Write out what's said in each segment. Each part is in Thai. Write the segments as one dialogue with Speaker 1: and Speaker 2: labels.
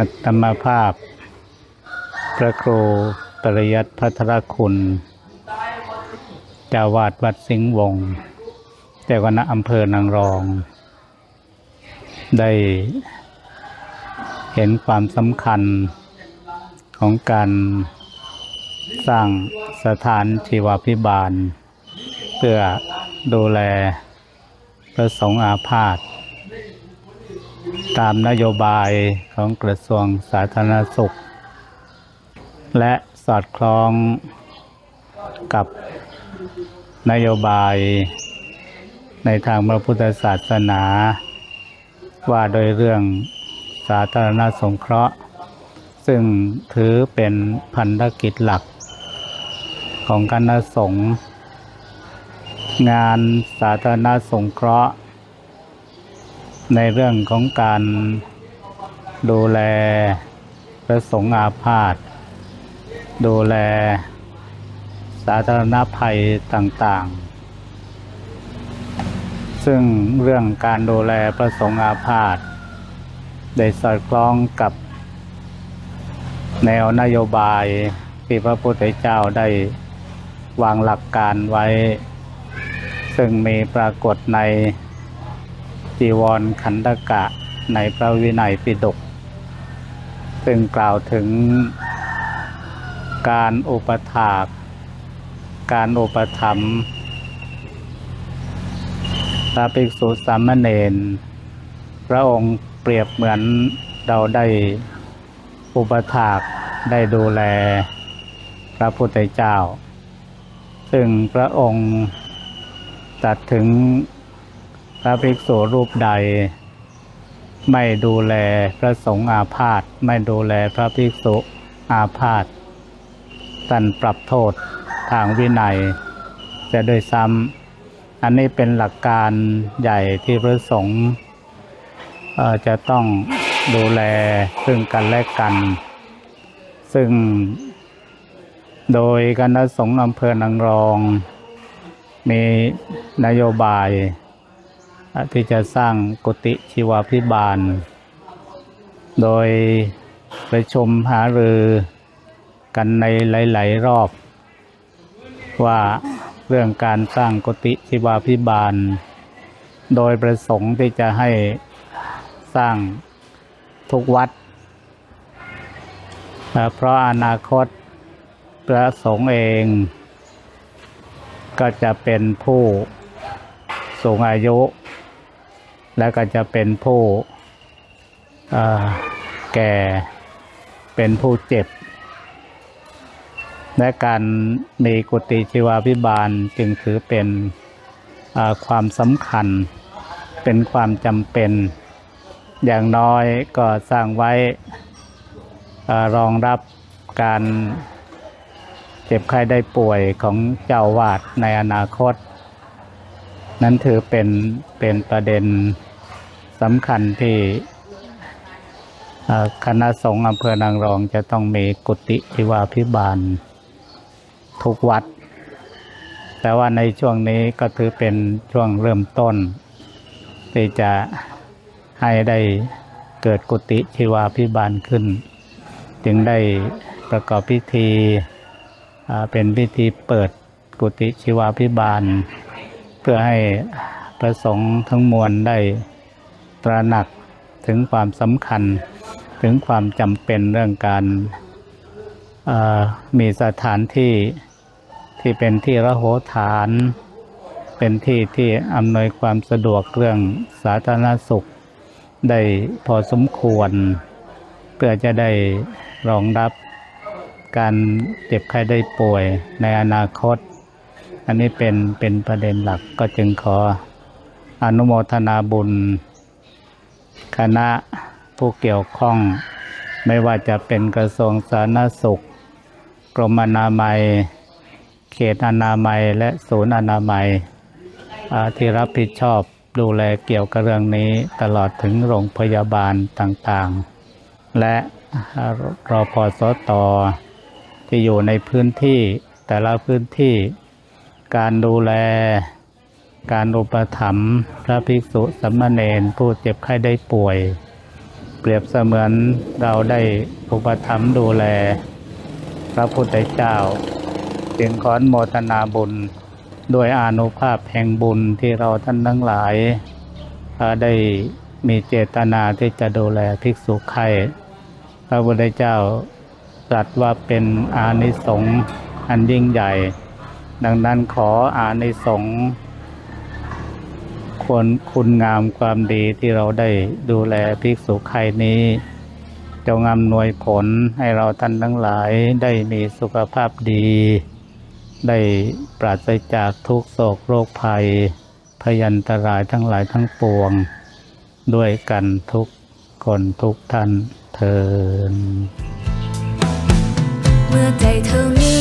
Speaker 1: อัตมภาพ พระครูปริยัติพัทรคุณจาวาดวัดสิงห์วงเจ้าคณะอำเภอนางรอง ได้เห็นความสำคัญของการสร้างสถานชีวพิบาล เพื่อดูแลพระสงฆ์อาพาธ ตามนโยบายของกระทรวงสาธารณสุข และสอดคล้องกับนโยบายในทางพระพุทธศาสนา ว่าโดยเรื่องสาธารณสงเคราะห์ ซึ่งถือเป็นพันธกิจหลักของคณะสงฆ์งานสาธารณสงเคราะห์ ในเรื่องของการดูแลพระสงฆ์อาพาธดูแลสาธารณภัยต่างๆ ซึ่งเรื่องการดูแลพระสงฆ์อาพาธได้สอดคล้องกับแนวนโยบายที่พระพุทธเจ้าได้วางหลักการไว้ ซึ่งมีปรากฏใน จีวรขันธกะในพระวินัยปิฎกซึ่งกล่าวถึงการอุปถาก การอุปถัมภ์พระภิกษุสามเณรพระองค์เปรียบเหมือนเราได้อุปถากได้ดูแลพระพุทธเจ้า ซึ่งพระองค์ตัดถึง ระภิกษุรูปใด ไม่ดูแลพระสงฆ์อาพาธไม่ดูแลพระภิกษุอาพาธตันปรับโทษทางวินัยจะโดยซ้ำอันนี้เป็นหลักการใหญ่ที่พระสงฆ์จะต้องดูแลซึ่งกันและกัน ซึ่งโดยคณะสงฆ์อำเภอนางรอง มีนโยบาย ที่จะสร้างกุฏิชีวาพิบาล โดยประชุมหารือกันในหลาย ๆ รอบ ว่าเรื่องการสร้างกุฏิชีวาพิบาล โดยประสงค์ที่จะให้สร้างทุกวัด เพราะอนาคตพระสงฆ์เอง ก็จะเป็นผู้สูงอายุ และก็จะเป็นผู้แก่เป็นผู้เจ็บ และการมีกุฏิชีวาพิบาลจึงถือเป็นความสำคัญ เป็นความจำเป็น อย่างน้อยก็สร้างไว้รองรับการเจ็บไข้ได้ป่วยของเจ้าวาดในอนาคต นั้นถือเป็นเป็นประเด็น สำคัญที่คณะสงฆ์อำเภอนางรองจะต้องมีกุฏิชีวาพิบาลทุกวัด แต่ว่าในช่วงนี้ก็ถือเป็นช่วงเริ่มต้น ที่จะให้ได้เกิดกุฏิชีวาพิบาลขึ้น จึงได้ประกอบพิธีเป็นพิธีเปิดกุฏิชีวาพิบาล เพื่อให้พระสงฆ์ทั้งมวลได้ ตระหนักถึงความสำคัญถึงความจำเป็นเรื่องการมีสถานที่ที่เป็นที่ระโหฐาน เป็นที่ที่อำนวยความสะดวกเรื่องสาธารณสุข ได้พอสมควร เพื่อจะได้รองรับการเจ็บไข้ได้ป่วยในอนาคต อันนี้เป็นเป็นประเด็นหลักก็จึงขออนุโมทนาบุญ คณะผู้เกี่ยวข้อง ไม่ว่าจะเป็นกระทรวงสาธารณสุข กรมอนามัย เขตอนามัยและศูนย์อนามัยที่รับผิดชอบดูแลเกี่ยวกับเรื่องนี้ตลอดถึงโรงพยาบาลต่างๆ และรอพอสตที่อยู่ในพื้นที่แต่ละพื้นที่การดูแล การอุปถัมภ์พระภิกษุสัมมาเนรผู้เจ็บไข้ได้ป่วย เปรียบเสมือนเราได้อุปถัมภ์ดูแล พระพุทธเจ้า จึงขอนโมทนาบุญด้วยอนุภาพแห่งบุญที่เราท่านทั้งหลาย ได้มีเจตนาที่จะดูแลภิกษุไข้พระพุทธเจ้าตรัสว่าเป็นอานิสงส์อันยิ่งใหญ่ ดังนั้นขออานิสงส์ ควรคุณงามความดีที่เราได้ดูแลภิกษุใครนี้จงอำนวยผลให้เราท่านทั้งหลายได้มีสุขภาพดี ได้ปราศจากทุกโศกโรคภัย พยันตรายทั้งหลายทั้งปวง ด้วยกันทุกคนทุกท่านเทิน
Speaker 2: เมื่อใจเธอมี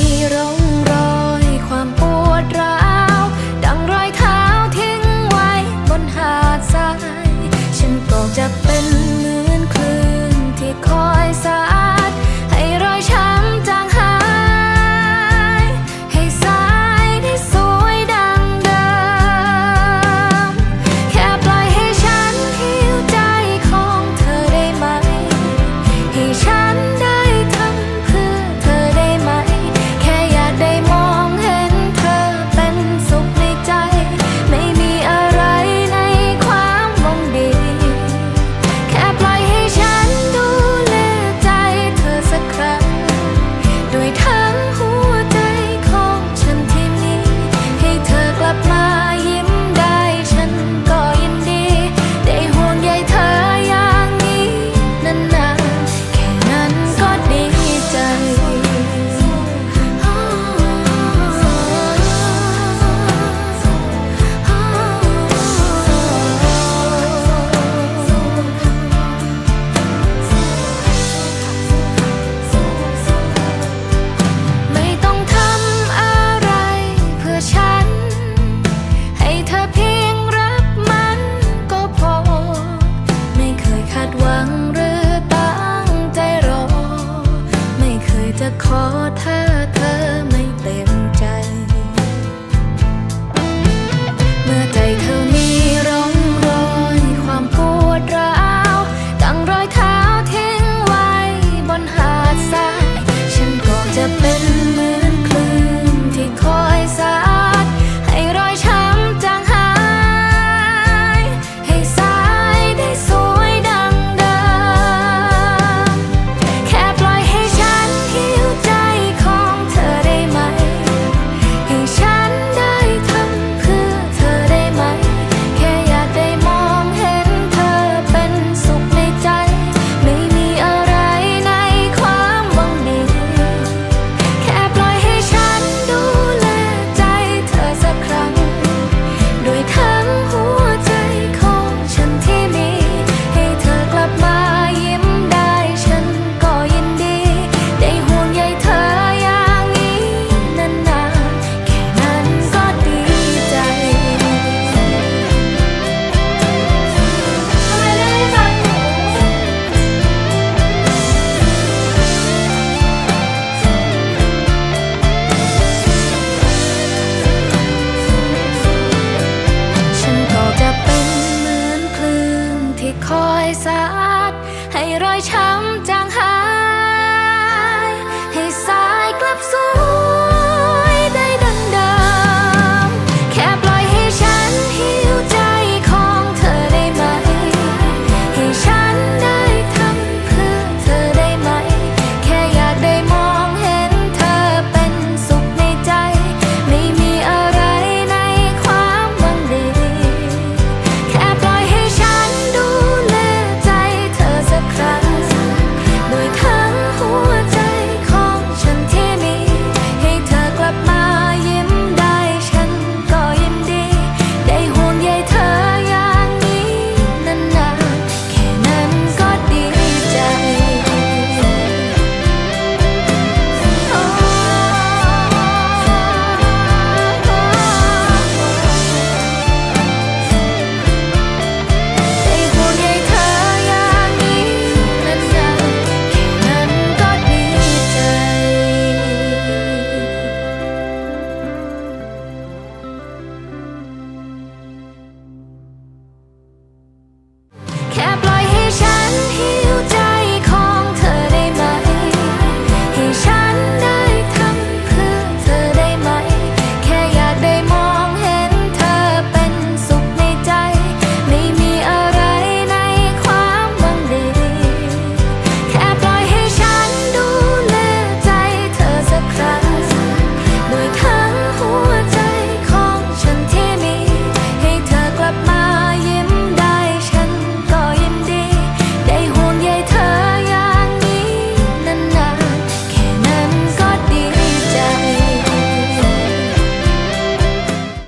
Speaker 2: สาดให้รอยช้ำใจ